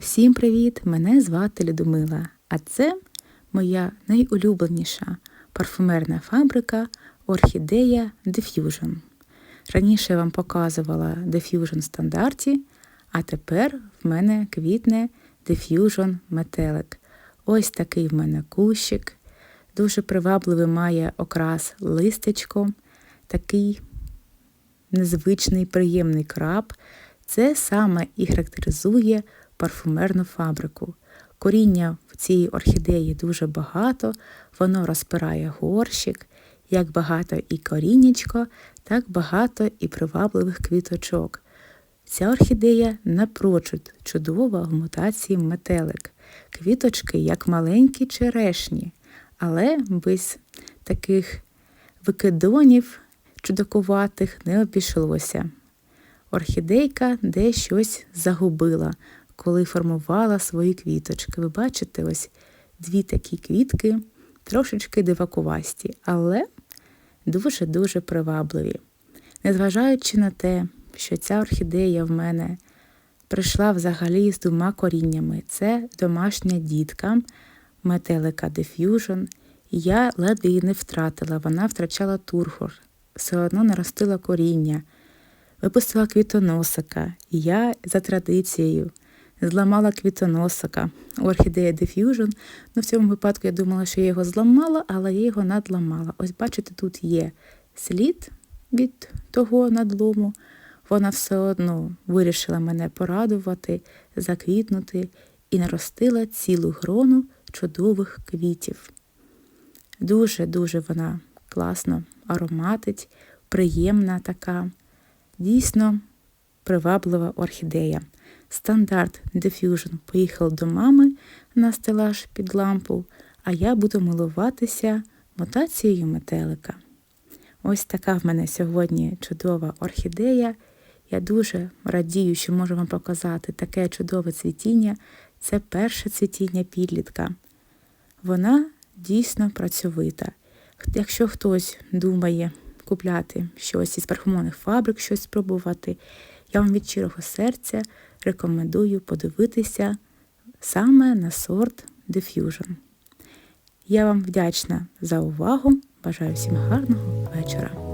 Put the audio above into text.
Всім привіт! Мене звати Людмила, а це моя найулюбленіша парфумерна фабрика Орхідея Diffusion. Раніше я вам показувала Diffusion стандарті, а тепер в мене квітне Diffusion метелик. Ось такий в мене кущик. Дуже привабливий має окрас листечко, такий незвичний, приємний краб. Це саме і характеризує парфумерну фабрику. Коріння в цій орхідеї дуже багато, воно розпирає горщик, як багато і коріннячко, так багато і привабливих квіточок. Ця орхідея напрочуд чудова в мутації метелик. Квіточки, як маленькі черешні, але без таких викидонів чудакуватих не обійшлося. Орхідейка де щось загубила, коли формувала свої квіточки. Ви бачите, ось дві такі квітки, трошечки дивакувасті, але дуже-дуже привабливі. Незважаючи на те, що ця орхідея в мене прийшла взагалі з двома коріннями. Це домашня дітка метелика Diffusion. Я ледве її не втратила, вона втрачала тургор, все одно наростила коріння, випустила квітоносика, я за традицією зламала квітоносика орхідея Diffusion. Ну, в цьому випадку я думала, що я його зламала, але я його надламала. Ось, бачите, тут є слід від того надлому. Вона все одно вирішила мене порадувати, заквітнути і наростила цілу грону чудових квітів. Дуже-дуже вона класно ароматить, приємна така, дійсно приваблива орхідея. Стандарт Diffusion поїхав до мами на стелаж під лампу, а я буду милуватися мутацією метелика. Ось така в мене сьогодні чудова орхідея. Я дуже радію, що можу вам показати таке чудове цвітіння. Це перше цвітіння підлітка. Вона дійсно працьовита. Якщо хтось думає купляти щось із парфумованих фабрик, щось спробувати, я вам від щирого серця рекомендую подивитися саме на сорт Diffusion. Я вам вдячна за увагу. Бажаю всім гарного вечора.